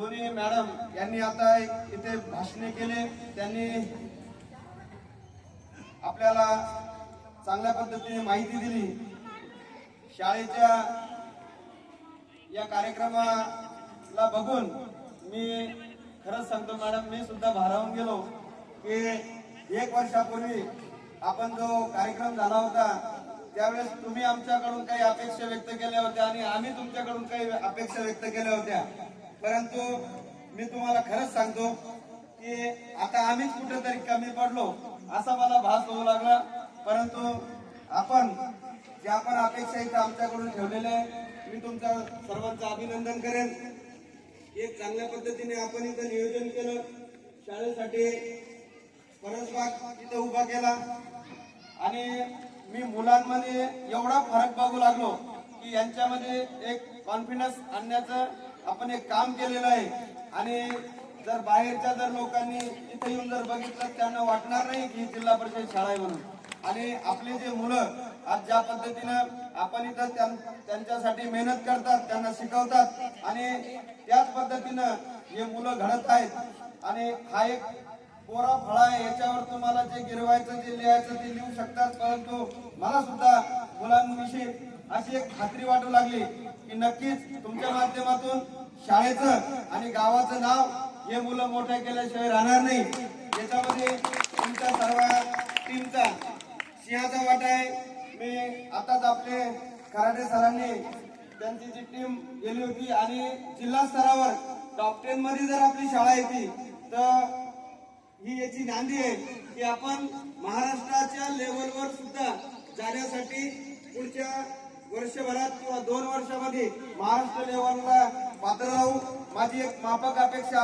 दोन्ही मॅडम यांनी आता इथे भाषणे केले. त्यांनी आपल्याला चांगल्या पद्धतीने माहिती दिली. शाळेच्या या कार्यक्रमाला बघून मी खरंच सांगतो मॅडम मी सुद्धा भारावून गेलो की एक वर्षापूर्वी आपण जो कार्यक्रम झाला होता त्यावेळेस तुम्ही आमच्याकडून काही अपेक्षा व्यक्त केल्या होत्या आणि आम्ही तुमच्याकडून काही अपेक्षा व्यक्त केल्या होत्या. परंतु मी तुम्हाला खरंच सांगतो की आता आम्हीच कुठेतरी कमी पडलो असा मला भास होऊ लागला. परंतु आपण ज्या आपण अपेक्षा इथं आमच्याकडून ठेवलेल्या आहे मी तुमच्या सर्वांचं अभिनंदन करेन. एक चांगल्या पद्धतीने आपण इथं नियोजन केलं. शाळेसाठी परसबाग इथं उभा केला. आणि मी मुलांमध्ये एवढा फरक बघू लागलो की यांच्यामध्ये एक कॉन्फिडन्स आणण्याचं आपण एक काम केलेलं आहे. आणि जर बाहेरच्या जर लोकांनी इथे येऊन जर बघितलं त्यांना वाटणार नाही की ही जिल्हा परिषद शाळा आहे म्हणून. आणि आपली जे मुलं आज ज्या पद्धतीनं आपण इथं त्यां- त्यांच्यासाठी मेहनत करतात त्यांना शिकवतात आणि त्याच पद्धतीनं हे मुलं घडत आहेत आणि हा एक कोरा फळा आहे याच्यावर तुम्हाला जे गिरवायचं जे लिहायचं ते लिहू शकतात परंतु मला सुद्धा मुलांविषयी अशी एक खात्री वाटू लागली की नक्कीच तुमच्या माध्यमातून शाळेचं आणि गावाचं नाव हे मुलं मोठ्या केल्याशिवाय राहणार नाही. याच्यामध्ये तुमच्या सर्व टीमचा सिंहाचा वाटा आहे. मी आताच आपले कराटे सरांनी त्यांची जी टीम गेली होती आणि जिल्हा स्तरावर टॉप टेन मध्ये जर आपली शाळा येते तर ही याची नांदी आहे की आपण महाराष्ट्राच्या लेवलवर सुद्धा जाण्यासाठी पुढच्या वर्षभरात किंवा दोन वर्षामध्ये महाराष्ट्र लेवलला पात्र राहू. माझी एक माफक अपेक्षा